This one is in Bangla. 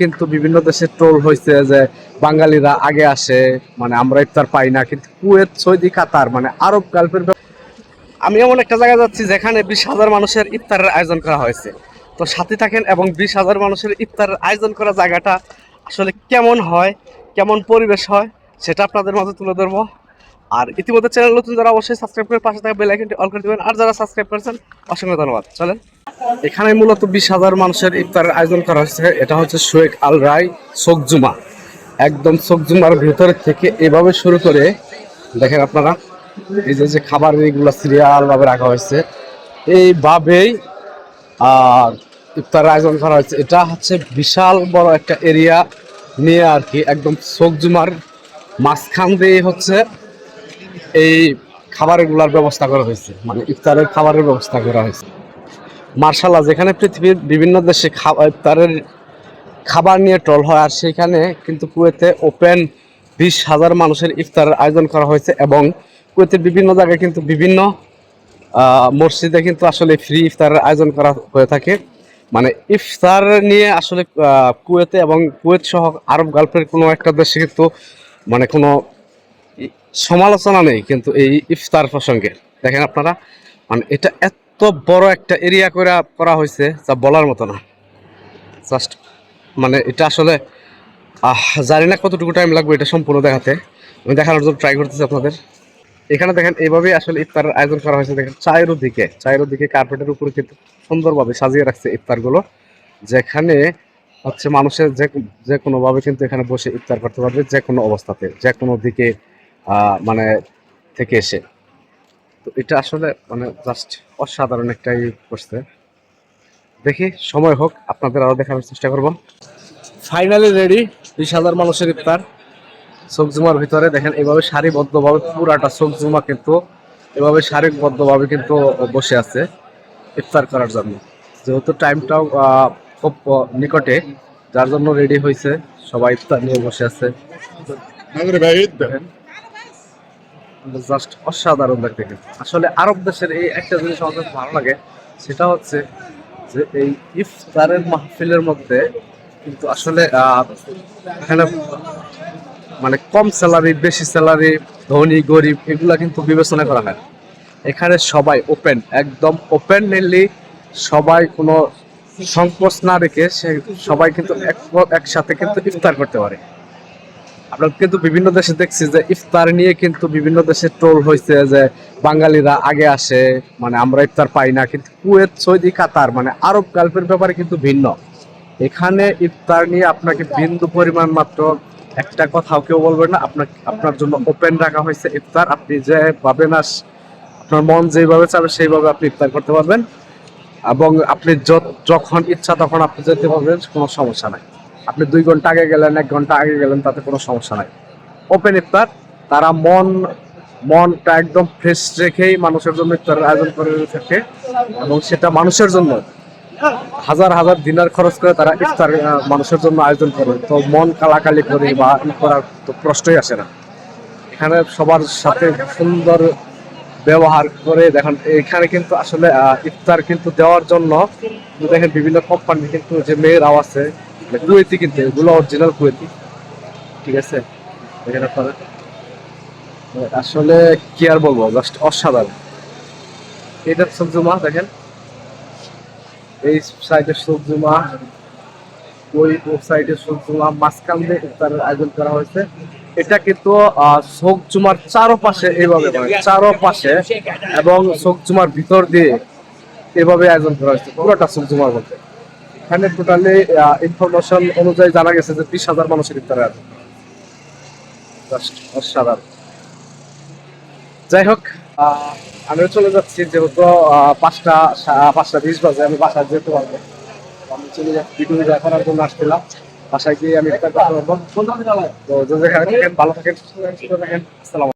কিন্তু বিভিন্ন দেশে ট্রোল হয়েছে যে বাঙালিরা আগে আসে মানে আমরা ইফতার পাই না, কিন্তু কুয়েত, সৌদি, কাতার মানে আরব গালফের আমি এমন একটা জায়গায় যাচ্ছি যেখানে বিশ হাজার মানুষের ইফতারের আয়োজন করা হয়েছে। তো সাথে থাকেন এবং বিশ হাজার মানুষের ইফতারের আয়োজন করা জায়গাটা আসলে কেমন হয়, কেমন পরিবেশ হয়, সেটা আপনাদের মাঝে তুলে ধরবো। আর ইতিমধ্যে চ্যানেল নতুন যারা অবশ্যই সাবস্ক্রাইব করে পাশে থাকা বেল আইকনটি অল করে দেবেন। আর যারা সাবস্ক্রাইব করেছেন, অসংখ্য ধন্যবাদ। চলেন। এখানে মূলত বিশ হাজার মানুষের ইফতারের আয়োজন করা হয়েছে। এটা হচ্ছে শোয়েক আল রাই সোকজুমা একদম সোকজুমার ভেতর থেকে এভাবে শুরু করে, দেখেন আপনারা, এই যে যে খাবার, এইগুলো সিরিয়াল ভাবে রাখা হয়েছে। এইভাবেই, আর ইফতারের আয়োজন করা হয়েছে। এটা হচ্ছে বিশাল বড় একটা এরিয়া নিয়ে আর কি একদম সোকজুমার মাঝখান দিয়ে হচ্ছে এই খাবারগুলার ব্যবস্থা করা হয়েছে। মানে ইফতারের খাবারের ব্যবস্থা করা হয়েছে। মার্শাল্লাহ, যেখানে পৃথিবীর বিভিন্ন দেশে ইফতারের খাবার নিয়ে ট্রল হয়, আর সেখানে কিন্তু কুয়েতে ওপেন বিশ হাজার মানুষের ইফতারের আয়োজন করা হয়েছে এবং কুয়েতের বিভিন্ন জায়গায় কিন্তু বিভিন্ন মসজিদে কিন্তু আসলে ফ্রি ইফতারের আয়োজন করা হয়ে থাকে। মানে ইফতার নিয়ে আসলে কুয়েতে এবং কুয়েত সহ আরব গালফের কোনো একটা দেশে কিন্তু মানে কোনো সমালোচনা নেই কিন্তু এই ইফতার প্রসঙ্গে। দেখেন আপনারা মানে এটা এত বড় একটা এরিয়া করে করা হয়েছে যা বলার মতো না। জাস্ট মানে এটা আসলে জানি না কতটুকু টাইম লাগবে এটা সম্পূর্ণ দেখাতে। আমি দেখানোর জন্য ট্রাই করতেছি আপনাদের। এখানে দেখেন, এইভাবেই আসলে ইফতারের আয়োজন করা হয়েছে। দেখেন, চায়ের দিকে চায়ের দিকে কার্পেটের উপরে কিন্তু সুন্দরভাবে সাজিয়ে রাখছে ইফতারগুলো। যেখানে হচ্ছে মানুষের যে যে কোনোভাবে কিন্তু এখানে বসে ইফতার করতে পারবে যে কোনো অবস্থাতে, যে কোনো দিকে মানে থেকে এসে। তো এটা আসলে মানে জাস্ট অসাধারণ একটাই করছে। দেখি, সময় হোক, আপনাদের আরও দেখানোর চেষ্টা করব। ফাইনালি রেডি বিশ হাজার মানুষের ইফতার। সবজুমার ভিতরে দেখেন, এভাবে সারিবদ্ধভাবে পুরাটা সবজুমা কিন্তু, এভাবে সারিবদ্ধভাবে কিন্তু বসে আছে ইফতার করার জন্য। যেহেতু টাইমটাও খুব নিকটে, যার জন্য রেডি হয়েছে, সবাই ইফতার নিয়ে বসে আছে। জাস্ট অসাধারণ দেখতে আসলে আরব দেশের এই একটা জিনিস আমাদের ভালো লাগে, সেটা হচ্ছে যে এই ইফতারের মাহফিলের মধ্যে কিন্তু আসলে এখানে মানে কম স্যালারি বেশি স্যালারি ধনী, গরিব এগুলা কিন্তু বিবেচনা করা হয় এখানে সবাই ওপেন একদম ওপেনলি সবাই কোনো সংকোচ না রেখে সে সবাই কিন্তু এক- একসাথে কিন্তু ইফতার করতে পারে। আমরা কিন্তু বিভিন্ন দেশে দেখছি যে ইফতার নিয়ে কিন্তু বিভিন্ন দেশে ট্রোল হয়েছে যে বাঙালিরা আগে আসে মানে আমরা ইফতার পাই না, কিন্তু কুয়েত, সৌদি, কাতার মানে আরব গালফের ব্যাপারে কিন্তু ভিন্ন। এখানে ইফতার নিয়ে আপনাকে বিন্দু পরিমাণ মাত্র একটা কথাও কেউ বলবেন না আপনার আপনার জন্য ওপেন রাখা হয়েছে ইফতার। আপনি যে পাবেন আস আপনার মন যেভাবে চাবে সেইভাবে আপনি ইফতার করতে পারবেন। এবং আপনি যখন ইচ্ছা তখন আপনি যেতে পারবেন, কোনো সমস্যা নাই। আপনি দুই ঘণ্টা আগে গেলেন, এক ঘণ্টা আগে গেলেন, তাতে কোনো সমস্যা নাই। ওপেন ইফতার, তারা মন, মনটা একদম ফ্রেশ রেখেই মানুষের জন্য ইফতারের আয়োজন করে থাকে। এবং সেটা মানুষের জন্য, হাজার হাজার দিনার খরচ করে তারা ইফতার মানুষের জন্য আয়োজন করে। তো মন কালাকালি করে বা ই করার তো প্রশ্নই আসে না। এখানে সবার সাথে সুন্দর ব্যবহার করে দেখেন, এখানে কিন্তু আসলে ইফতার কিন্তু দেওয়ার জন্য দেখেন বিভিন্ন কোম্পানি কিন্তু যে মেয়েরাও আছে মানে কুয়েতি কিন্তু, এগুলো অরিজিনাল কুয়েতি। ঠিক আছে? দেখেন আপনারা। আসলে কি আর বলব জাস্ট অসাধারণ। এটা সবজুমা দেখেন। এই সাইডের সবজুমা ওই সাইডের সবজুমা মাঝখান দিয়ে ইফতারের আয়োজন করা হয়েছে। এটা কিন্তু আহ, শোকজুমার চারোপাশে এইভাবে চারোপাশে এবং শোকজুমার ভিতর দিয়ে এভাবে আয়োজন করা হয়েছে পুরোটা শোকজুমার মধ্যে। এখানে টোটালি ইনফরমেশন অনুযায়ী জানা গেছে যে বিশ হাজার মানুষের জাস্ট অসাধারণ। যাই হোক আমিও চলে যাচ্ছি যেহেতু পাঁচটা পাঁচটা বিশ বাজে আমি বাসায় যেতে পারব। আমি চলে যাচ্ছি ভিডিও জন্য আসছিলাম বাসায় গিয়ে আমি একটা কথা বলব। তো যে ভালো থাকেন সুস্থ থাকেন আসসালামু